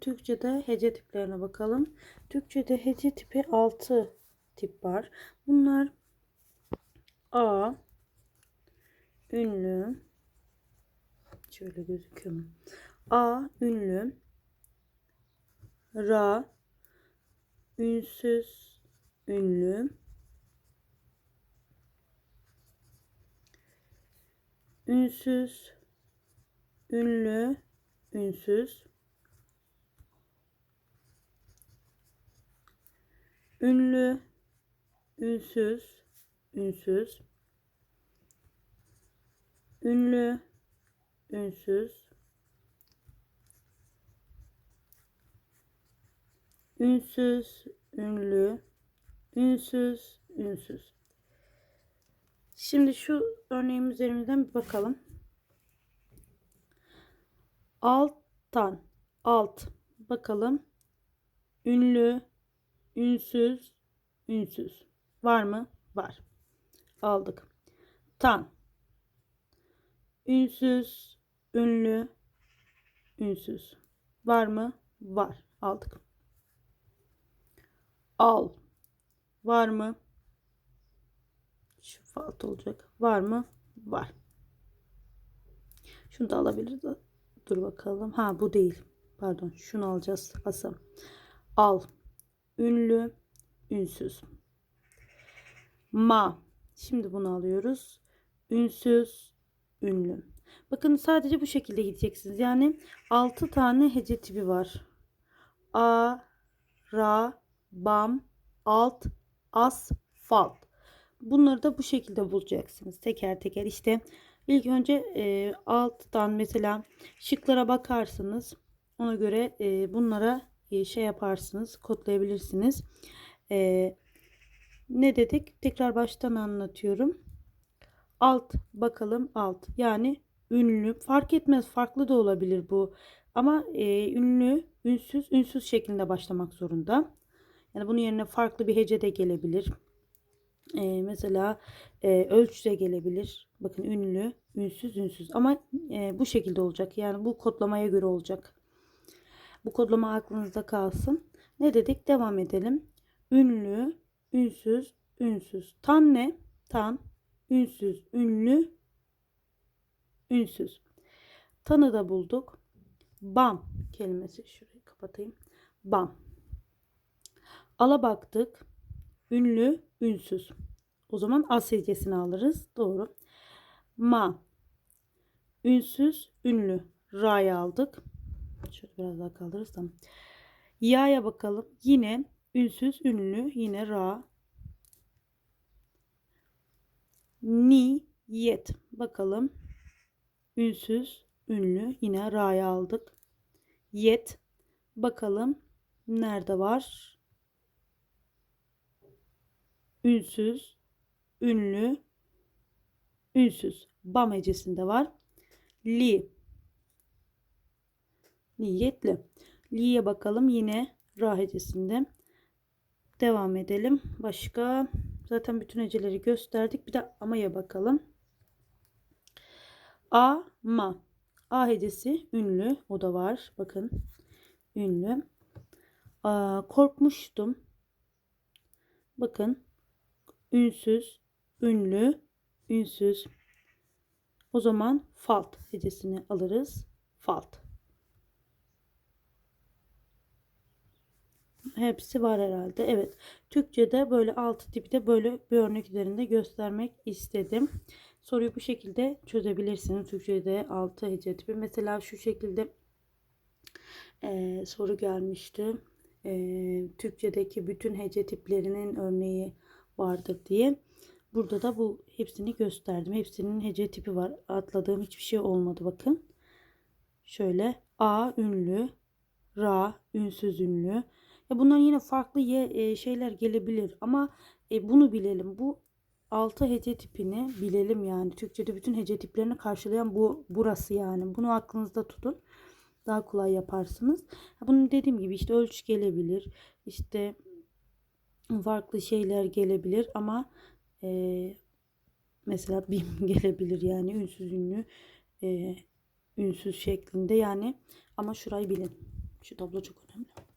Türkçe'de hece tiplerine bakalım. Türkçe'de hece tipi 6 tip var. Bunlar A ünlü şöyle gözüküyor mu? A ünlü Ra ünsüz ünlü ünsüz ünlü ünsüz ünlü ünsüz ünsüz. Ünlü ünsüz. Ünsüz ünlü. Ünsüz ünsüz. Şimdi şu örneğim üzerimizden bir bakalım. Alttan alt. Bakalım. Ünlü, ünsüz, ünsüz. Var mı? Var. Aldık. Tan. Ünsüz, ünlü, ünsüz. Var mı? Var. Aldık. Al. Var mı? Şu falt olacak. Var mı? Var. Şunu da alabiliriz. Dur bakalım. Ha bu değil. Pardon. Şunu alacağız. Asım. Al. Ünlü. Ünsüz. Ma. Şimdi bunu alıyoruz. Ünsüz. Ünlü. Bakın sadece bu şekilde gideceksiniz. Yani 6 tane hece tipi var. A, ra, bam, alt, as, falt. Bunları da bu şekilde bulacaksınız. Teker teker işte ilk önce e, alttan mesela şıklara bakarsınız. Ona göre e, bunlara şey yaparsınız. Kodlayabilirsiniz. E, ne dedik? Tekrar baştan anlatıyorum. Alt bakalım alt. Yani ünlü fark etmez farklı da olabilir bu. Ama e, ünlü, ünsüz, ünsüz şeklinde başlamak zorunda. Yani bunun yerine farklı bir hece de gelebilir. E, mesela e, ölçü de gelebilir. Bakın ünlü, ünsüz, ünsüz. Ama e, bu şekilde olacak. Yani bu kodlamaya göre olacak. Bu kodlama aklınızda kalsın. Ne dedik? Devam edelim. Ünlü, ünsüz, ünsüz. Tan ne? Tan, ünsüz, ünlü, ünsüz. Tanı da bulduk. Bam kelimesi. Şurayı kapatayım. Bam. Ala baktık. Ünlü, ünsüz. O zaman as hecesini alırız. Doğru. Ma. Ünsüz, ünlü. Ra'yı aldık. Şöyle biraz daha kaldırırız. Tamam. Ya'ya bakalım. Yine ünsüz, ünlü. Yine ra. Ni, yet. Bakalım. Ünsüz, ünlü. Yine ra'yı aldık. Yet. Bakalım. Nerede var? ünsüz, ünlü, ünsüz. Bam hecesinde var. Li. Niyetli. Li'ye bakalım yine ra hecesinde. Devam edelim. Başka zaten bütün heceleri gösterdik. Bir de ama'ya bakalım. A, ma. A hecesi ünlü. O da var. Bakın. Ünlü. Aa, korkmuştum. Bakın ünsüz, ünlü, ünsüz. O zaman falt hecesini alırız. Falt. Hepsi var herhalde. Evet. Türkçe'de böyle altı tipi de böyle bir örnek üzerinde göstermek istedim. Soruyu bu şekilde çözebilirsiniz. Türkçe'de altı hece tipi. Mesela şu şekilde e, soru gelmişti. E, Türkçedeki bütün hece tiplerinin örneği vardır diye. Burada da bu hepsini gösterdim. Hepsinin hece tipi var. Atladığım hiçbir şey olmadı bakın. Şöyle A ünlü, Ra ünsüz ünlü. Ya bunlar yine farklı e, şeyler gelebilir ama e, bunu bilelim. Bu 6 hece tipini bilelim yani. Türkçede bütün hece tiplerini karşılayan bu burası yani. Bunu aklınızda tutun. Daha kolay yaparsınız. Bunun dediğim gibi işte ölçü gelebilir. İşte farklı şeyler gelebilir ama e, mesela bim gelebilir yani ünsüz ünlü e, ünsüz şeklinde yani ama şurayı bilin Şu tablo çok önemli.